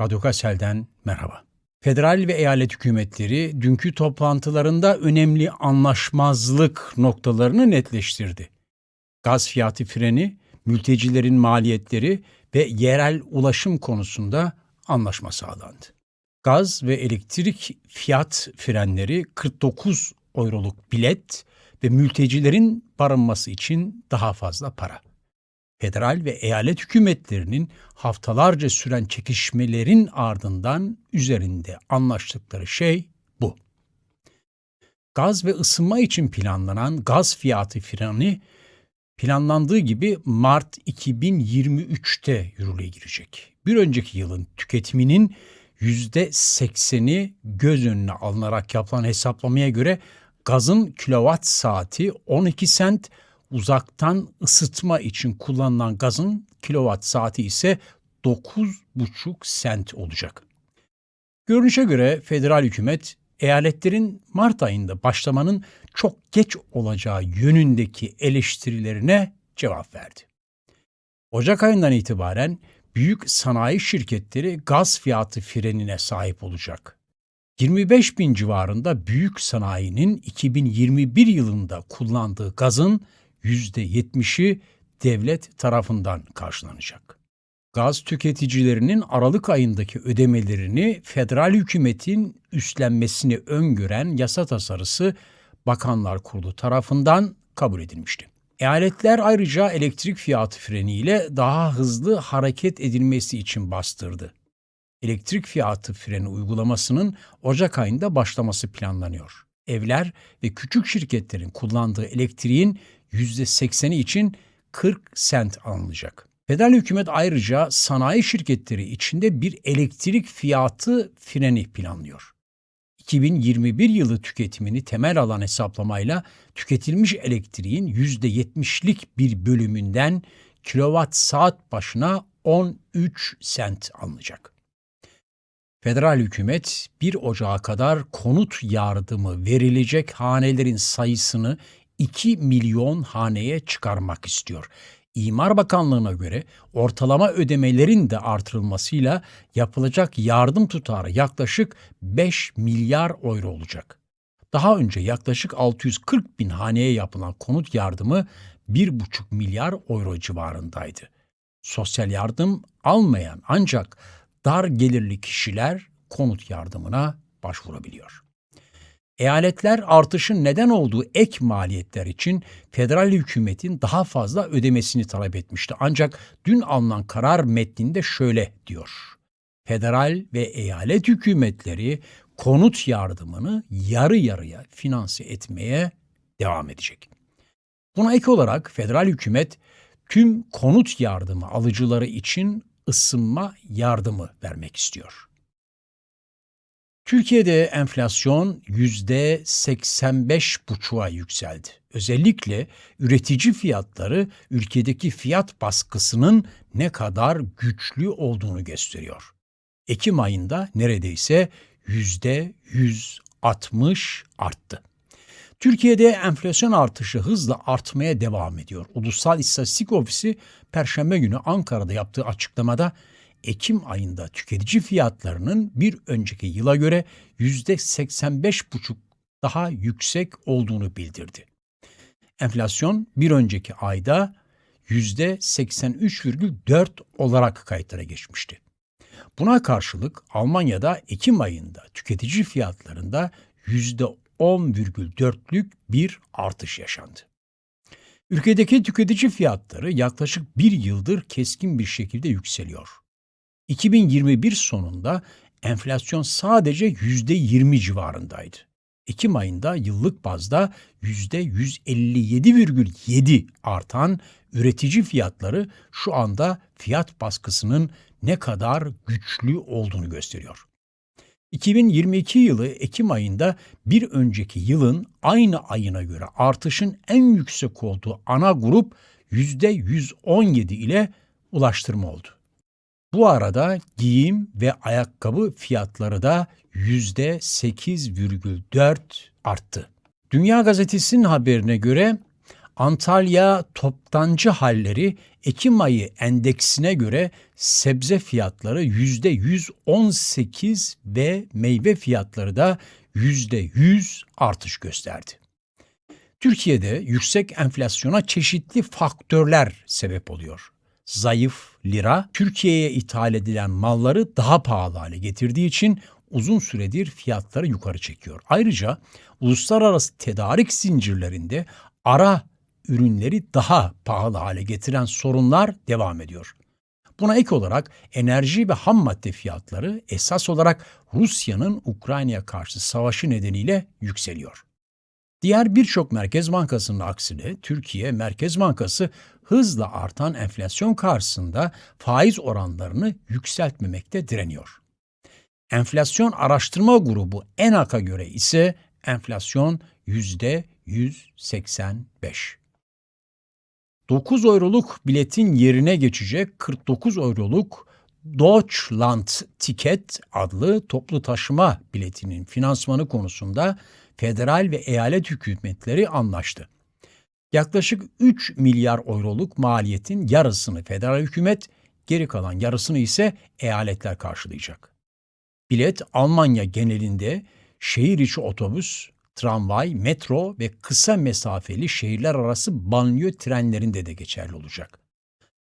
Radyo Kassel'den merhaba. Federal ve eyalet hükümetleri dünkü toplantılarında önemli anlaşmazlık noktalarını netleştirdi. Gaz fiyatı freni, mültecilerin maliyetleri ve yerel ulaşım konusunda anlaşma sağlandı. Gaz ve elektrik fiyat frenleri 49 euroluk bilet ve mültecilerin barınması için daha fazla para. Federal ve eyalet hükümetlerinin haftalarca süren çekişmelerin ardından üzerinde anlaştıkları şey bu. Gaz ve ısınma için planlanan gaz fiyatı freni planlandığı gibi Mart 2023'te yürürlüğe girecek. Bir önceki yılın tüketiminin %80'i göz önüne alınarak yapılan hesaplamaya göre gazın kilowatt saati 12 sent, uzaktan ısıtma için kullanılan gazın kilowatt saati ise 9,5 sent olacak. Görünüşe göre federal hükümet eyaletlerin Mart ayında başlamanın çok geç olacağı yönündeki eleştirilerine cevap verdi. Ocak ayından itibaren büyük sanayi şirketleri gaz fiyatı frenine sahip olacak. 25 bin civarında büyük sanayinin 2021 yılında kullandığı gazın %70'i devlet tarafından karşılanacak. Gaz tüketicilerinin Aralık ayındaki ödemelerini federal hükümetin üstlenmesini öngören yasa tasarısı Bakanlar Kurulu tarafından kabul edilmişti. Eyaletler ayrıca elektrik fiyatı freniyle daha hızlı hareket edilmesi için bastırdı. Elektrik fiyatı freni uygulamasının Ocak ayında başlaması planlanıyor. Evler ve küçük şirketlerin kullandığı elektriğin %80'i için 40 sent alınacak. Federal hükümet ayrıca sanayi şirketleri içinde bir elektrik fiyatı freni planlıyor. 2021 yılı tüketimini temel alan hesaplamayla tüketilmiş elektriğin %70'lik bir bölümünden kilowatt saat başına 13 sent alınacak. Federal hükümet 1 Ocağı kadar konut yardımı verilecek hanelerin sayısını 2 milyon haneye çıkarmak istiyor. İmar Bakanlığı'na göre ortalama ödemelerin de artırılmasıyla yapılacak yardım tutarı yaklaşık 5 milyar euro olacak. Daha önce yaklaşık 640 bin haneye yapılan konut yardımı 1,5 milyar euro civarındaydı. Sosyal yardım almayan ancak dar gelirli kişiler konut yardımına başvurabiliyor. Eyaletler artışın neden olduğu ek maliyetler için federal hükümetin daha fazla ödemesini talep etmişti. Ancak dün alınan karar metninde şöyle diyor. Federal ve eyalet hükümetleri konut yardımını yarı yarıya finanse etmeye devam edecek. Buna ek olarak federal hükümet tüm konut yardımı alıcıları için ısınma yardımı vermek istiyor. Türkiye'de enflasyon %85,5'a yükseldi. Özellikle üretici fiyatları ülkedeki fiyat baskısının ne kadar güçlü olduğunu gösteriyor. Ekim ayında neredeyse %160 arttı. Türkiye'de enflasyon artışı hızla artmaya devam ediyor. Ulusal İstatistik Ofisi Perşembe günü Ankara'da yaptığı açıklamada Ekim ayında tüketici fiyatlarının bir önceki yıla göre %85,5 daha yüksek olduğunu bildirdi. Enflasyon bir önceki ayda %83,4 olarak kayıtlara geçmişti. Buna karşılık Almanya'da Ekim ayında tüketici fiyatlarında %10,4'lük bir artış yaşandı. Ülkedeki tüketici fiyatları yaklaşık bir yıldır keskin bir şekilde yükseliyor. 2021 sonunda enflasyon sadece %20 civarındaydı. Ekim ayında yıllık bazda %157,7 artan üretici fiyatları şu anda fiyat baskısının ne kadar güçlü olduğunu gösteriyor. 2022 yılı Ekim ayında bir önceki yılın aynı ayına göre artışın en yüksek olduğu ana grup %117 ile ulaştırma oldu. Bu arada giyim ve ayakkabı fiyatları da %8,4 arttı. Dünya Gazetesi'nin haberine göre Antalya toptancı halleri Ekim ayı endeksine göre sebze fiyatları %118 ve meyve fiyatları da %100 artış gösterdi. Türkiye'de yüksek enflasyona çeşitli faktörler sebep oluyor. Zayıf lira Türkiye'ye ithal edilen malları daha pahalı hale getirdiği için uzun süredir fiyatları yukarı çekiyor. Ayrıca uluslararası tedarik zincirlerinde ara ürünleri daha pahalı hale getiren sorunlar devam ediyor. Buna ek olarak enerji ve ham madde fiyatları esas olarak Rusya'nın Ukrayna'ya karşı savaşı nedeniyle yükseliyor. Diğer birçok merkez bankasının aksine Türkiye Merkez Bankası hızla artan enflasyon karşısında faiz oranlarını yükseltmemekte direniyor. Enflasyon araştırma grubu ENAK'a göre ise enflasyon %185. 9 euroluk biletin yerine geçecek 49 euroluk Deutschland Ticket adlı toplu taşıma biletinin finansmanı konusunda federal ve eyalet hükümetleri anlaştı. Yaklaşık 3 milyar euroluk maliyetin yarısını federal hükümet, geri kalan yarısını ise eyaletler karşılayacak. Bilet Almanya genelinde şehir içi otobüs, tramvay, metro ve kısa mesafeli şehirler arası banliyö trenlerinde de geçerli olacak.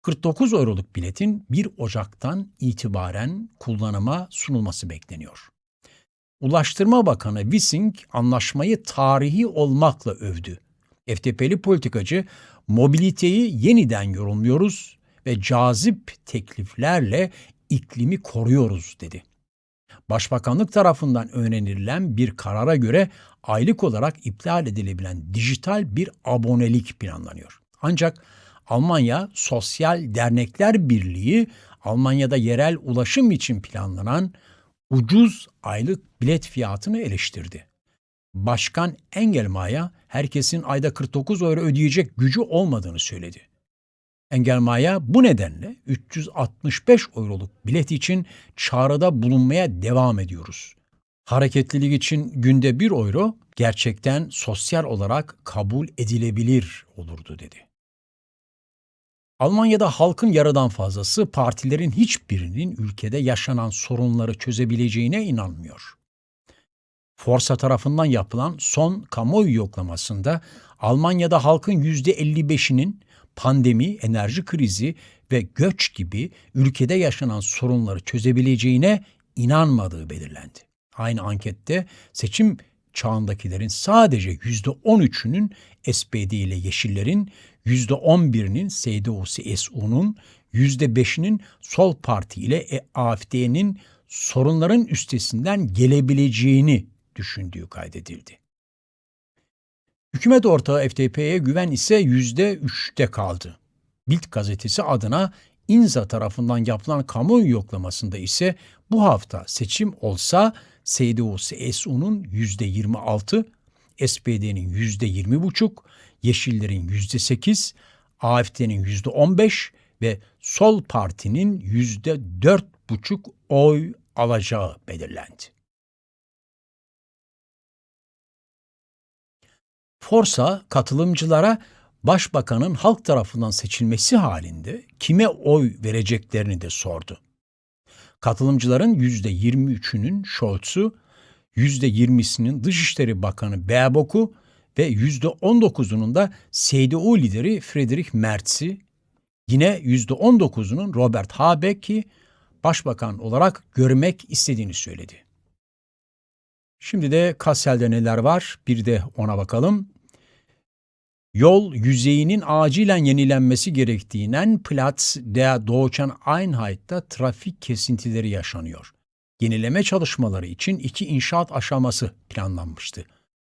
49 euroluk biletin 1 Ocak'tan itibaren kullanıma sunulması bekleniyor. Ulaştırma Bakanı Wissing anlaşmayı tarihi olmakla övdü. FTP'li politikacı mobiliteyi yeniden yorumluyoruz ve cazip tekliflerle iklimi koruyoruz dedi. Başbakanlık tarafından önerilen bir karara göre aylık olarak iptal edilebilen dijital bir abonelik planlanıyor. Ancak Almanya Sosyal Dernekler Birliği Almanya'da yerel ulaşım için planlanan ucuz aylık bilet fiyatını eleştirdi. Başkan Engelmaya herkesin ayda 49 euro ödeyecek gücü olmadığını söyledi. Engelmaya bu nedenle 365 euroluk bilet için çağrıda bulunmaya devam ediyoruz. Hareketlilik için günde 1 euro gerçekten sosyal olarak kabul edilebilir olurdu dedi. Almanya'da halkın yarıdan fazlası partilerin hiçbirinin ülkede yaşanan sorunları çözebileceğine inanmıyor. Forsa tarafından yapılan son kamuoyu yoklamasında Almanya'da halkın %55'inin pandemi, enerji krizi ve göç gibi ülkede yaşanan sorunları çözebileceğine inanmadığı belirlendi. Aynı ankette seçim çağındakilerin sadece %13'ünün SPD ile Yeşillerin, %11'inin CDU-CSU'nun, %5'inin Sol Parti ile AfD'nin sorunların üstesinden gelebileceğini düşündüğü kaydedildi. Hükümet ortağı FDP'ye güven ise yüzde üçte kaldı. Bild gazetesi adına İNZA tarafından yapılan kamuoyu yoklamasında ise bu hafta seçim olsa CDU-CSU'nun yüzde 26, SPD'nin yüzde 20 buçuk, Yeşillerin yüzde 8, AFD'nin yüzde 15 ve Sol Parti'nin yüzde 4 buçuk oy alacağı belirlendi. Forsa katılımcılara başbakanın halk tarafından seçilmesi halinde kime oy vereceklerini de sordu. Katılımcıların %23'ünün Scholz'u, %20'sinin Dışişleri Bakanı Baerbock'u ve %19'unun da CDU lideri Friedrich Merz'i, yine %19'unun Robert Habeck'i başbakan olarak görmek istediğini söyledi. Şimdi de Kassel'de neler var bir de ona bakalım. Yol yüzeyinin acilen yenilenmesi gerektiğinden Platz der Deutschen Einheit'ta trafik kesintileri yaşanıyor. Yenileme çalışmaları için iki inşaat aşaması planlanmıştı.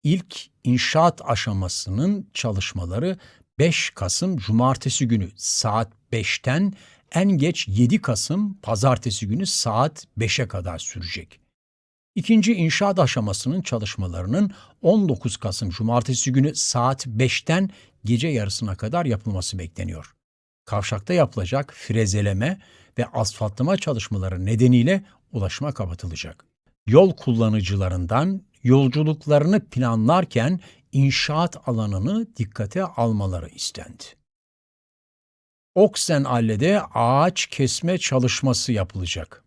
ilk inşaat aşamasının çalışmaları 5 Kasım Cumartesi günü saat 5'ten en geç 7 Kasım Pazartesi günü saat 5'e kadar sürecek. İkinci inşaat aşamasının çalışmalarının 19 Kasım Cumartesi günü saat 5'ten gece yarısına kadar yapılması bekleniyor. Kavşakta yapılacak frezeleme ve asfaltlama çalışmaları nedeniyle ulaşıma kapatılacak. Yol kullanıcılarından yolculuklarını planlarken inşaat alanını dikkate almaları istendi. Oksenalle'de ağaç kesme çalışması yapılacak.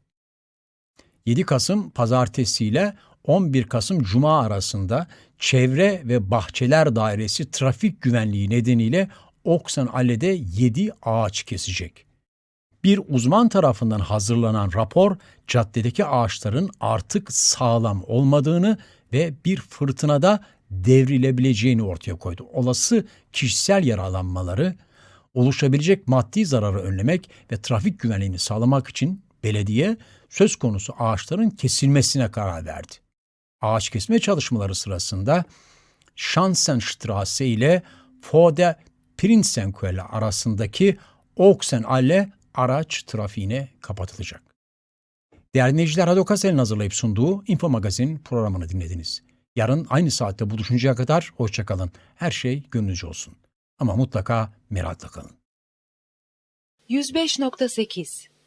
7 Kasım pazartesi ile 11 Kasım cuma arasında Çevre ve Bahçeler Dairesi trafik güvenliği nedeniyle Oksenalle'de 7 ağaç kesecek. Bir uzman tarafından hazırlanan rapor caddedeki ağaçların artık sağlam olmadığını ve bir fırtınada devrilebileceğini ortaya koydu. Olası kişisel yaralanmaları, oluşabilecek maddi zararı önlemek ve trafik güvenliğini sağlamak için belediye söz konusu ağaçların kesilmesine karar verdi. Ağaç kesme çalışmaları sırasında Schanzenstraße ile Fode Prinsenquelle arasındaki Oxenalle araç trafiğine kapatılacak. Değerli dinleyiciler, Radyo Kasel'in hazırlayıp sunduğu Info Magazin programını dinlediniz. Yarın aynı saatte buluşuncaya kadar hoşçakalın. Her şey gönlünüzce olsun. Ama mutlaka merakla kalın. 105.8